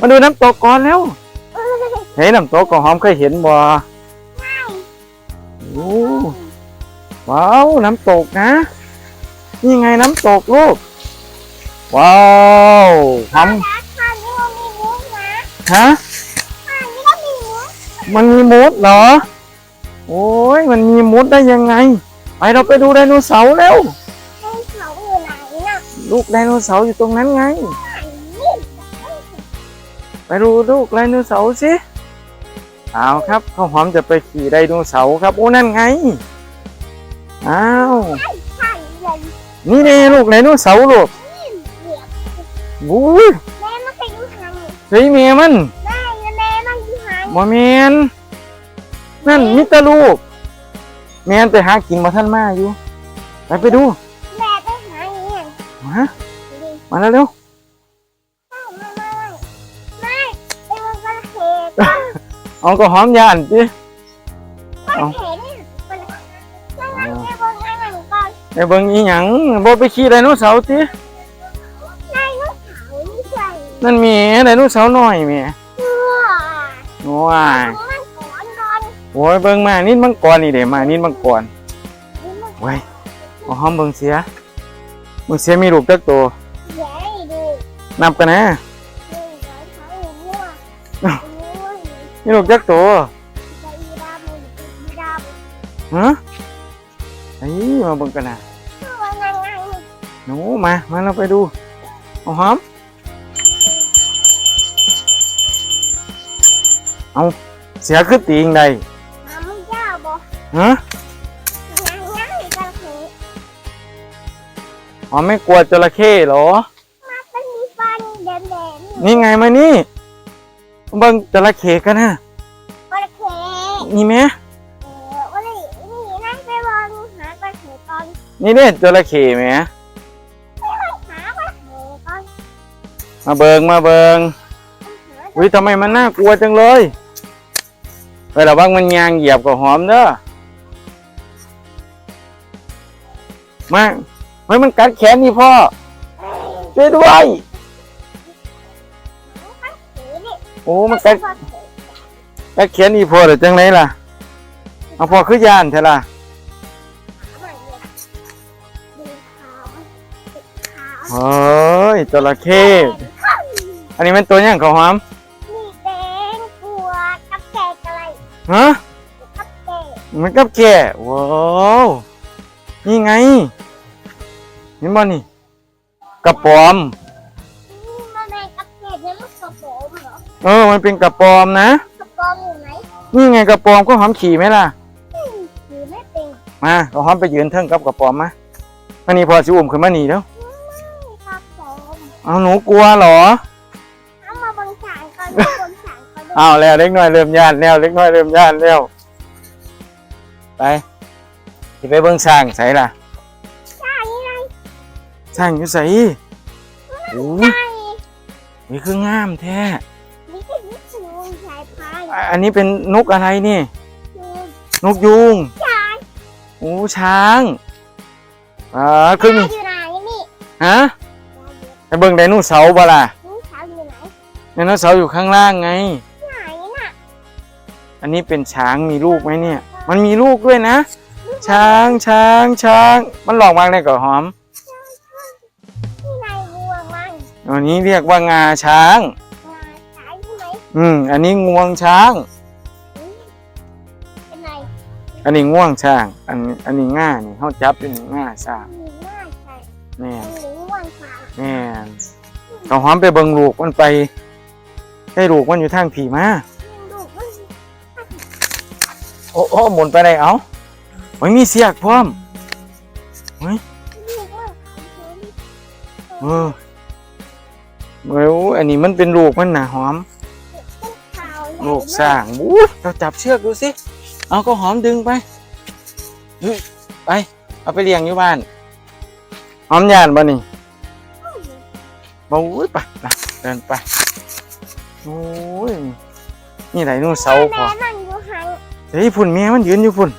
มาดูน้ำตกก่อนแล้วเฮ้ยน้ำตกของหอมเคยเห็นบ่โอ้ว้าวน้ำตกนะ นี่ไงน้ำตกลูก ว้าวหอมข้างนี้มันมีมุ้งนะฮะข้างนี้ก็มีมุ้งมันมีมุดเหรอ โอ้ยมันมีมุดได้ยังไง ไปเราไปดูไดโนเสาร์แล้วให้เขาอยู่ไหนน่ะลูกไดโนเสาร์อยู่ตรงนั้นไงไหนนี่ ไปดูลูกไดโนเสาร์สิเอาครับข้าวหอมจะไปขี่ไดโนเสาร์ครับโอ้นั่นไงอ้าวใช่เลยนี่เน่ลูกไดโนเสาร์ลูกเหยียบวุ้ยแม่มันไปดูทางเฮ้ยเมียมันแม่แม่มันดูทางบ่แมนนั่นมิตรลูกแมนไปหากินมาท่านมาอยู่ไปไปดูแม่ไปหาอย่างนี้มาดิมาแล้วเร็ว เอาก็หอมยานสิกระเทเนี่ยมันนั่งนั่งไปบนนั่งนั่งก่อนไปเบิ่งอีหยังบ่ไปขี่ไดโนเสาร์ตินายลูกสาวนี่ใส่นั่นแหมีไดโนเสาร์น้อยแหมีตัวว้ายมันก่อนก่อนโอ้ยเบิ่งมานิดมังกรนี่เด้มานิดมังกรนี่มันเว้ยเอาหอมเบิ่งเสียเบิ่งเสียมีรูปจักตัวใหญ่ดูนับกันนะ มีรูปจักตัวใจดำใจดำฮะไอ้มาเบิ่งกันนะว่าไงไงหนูมา มาเราไปดูเอาหอม เอาเสียคือตีงใดทำยาวบ่ฮะงานง่ายกันเถอะอ๋อไม่กลัวจระเข้เหรอมาเป็นมีฟันแดงๆนี่ไงมานี่ เบิ่งจระเข้กันนะโอเคนี่แม่เออวันนี้นี่นั่งไปบอลหากระเถอก่อนนี่เด้จระเข้แหมหากระเถอก่อนมาเบิงมาเบิงหาอุ้ยทำไมมันน่ากลัวจังเลยไประวังมันยางเหยียบกับหอมเด้อมาเฮ้ยมันกัดแขนนี่พ่อช่วยด้วย อ้มันกัดกัดแขนนี่พ่อหรือจังไรล่ะเอาพ่อคือยานเถอะล่ะเฮ้ยจระเข้อันนี้มันตัวอย่างของหอมนี่แดงปวดกับแกกอะไรฮะกับแกมันกับแก่ว้าวนี่ไงเห็นบ่นี่กระป๋อม เหรอเออ มันเป็นกระป๋อมนะ กระโปรงอยู่ไหนนี่ไงกระป๋อมก็หอมขี่ไหมล่ะหรือไม่เป็นมาเอาหอมไปยืนเทิงกับกระป๋อมมาอันนี้พอสิอุ้มขึ้นมานี่แล้วกระโปรงเอาหนูกลัวเหรอ เอามาบนฉากก่อนมาบนฉากก่อนเอาแล้วเล็กน้อยเริ่มย่านแล้วเล็กน้อยเริ่มย่านแล้วไปสิไปเบิ่งช้างใส่ล่ะใช่ไงช้างอยู่ใส่โอ้ยใช่ นี่คืองามแท้นี่คือ นี่คือสายพานอะอันนี้เป็นนกอะไรนี่คือนกยูงใช่โอ้ช้างอ่าคือมีอยู่ไหนนี่ฮะไปเบิ่งไดโนเสาร์บ่ล่ะนี่เช้าอยู่ไหนไดโนเสาร์อยู่ข้างล่างไง ไหนน่ะอันนี้เป็นช้างมีลูกไหมเนี่ย มันมีลูกด้วยนะ ช้างช้างช้าง มันหลอกมากเลยกับหอมที่ไหนงวงมันอันนี้เรียกว่างาช้าง อืม อันนี้งวงช้าง เป็นไรอันนี้ง่วงช้าง อัน อันนี้ง่านี่เขาจับเป็นง่าช้างมีหน้าใส่แม่เป็นหรือง่วงสาวแม่กับหอมไปเบิ่งลูกมันไปให้ลูกมันอยู่ทางผีมาดูมันโอ้โอ้หมุนไปได้เอาไว้มีเสียกพร้อมดูมันเขาเเออเว้ยอันนี้มันเป็นลูกมันนะหอมป็นขาว ลูกสร้างบู๊ยเราจับเชือกดูสิ เอาก็หอมดึงไปเฮ้ยไป เอาไปเลี้ยงอยู่บ้าน หอมยานบ่นี่บู๊ยไปไปเดินไปโอ้ยนี่ไหนนู่นเสาพอแม่มันอยู่ห่างเฮ้ยพุ่นเมียมันยืนอยู่พุ่น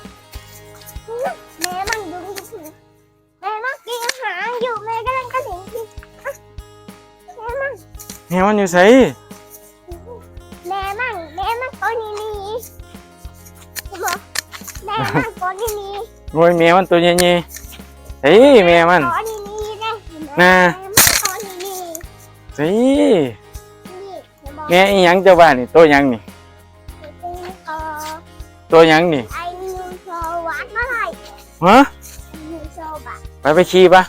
แม่มันอยู่ที่แม่มันกินหางอยู่แม่กำลังกระดิ่งที่แม่มันเมียมันอยู่ไส แม่มันตัวนี้นี่โอ้ยแม่มันตัวใหญ่ๆเฮ้ยแม่มันตัวนี้นี่ได้น่ะตัวนี้นี่เฮ้ยนี่เดี๋ยวบอกแม่อีหยังเจ้าบ้านนี่ตัวหยังนี่เป็นเอ่อตัวหยังนี่ไอ้นิวโซวัดเมื่อไหร่ฮะไอ้นิวโซบัตไปไปขี่ปะ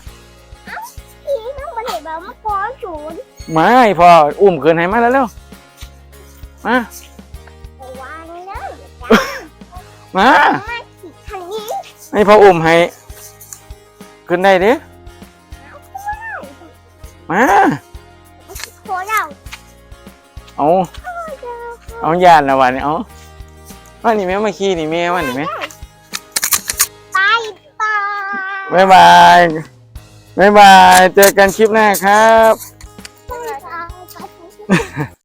พี่ต้องมาเห็นแบบมาก้อนศูนย์มาให้พ่ออุ้มขึ้นให้มาแล้วเร็วมา มามาขีดทางนี้ให้พ่ออุ้มให้ ขึ้นได้เด้มาโคเราเอาเอาญาติละวันนี้เอามานี่แม่มาขี่นี่แม่มานี่แม่ไปไปบ๊ายบายบ๊ายบาย เจอกันคลิปหน้าครับไปไป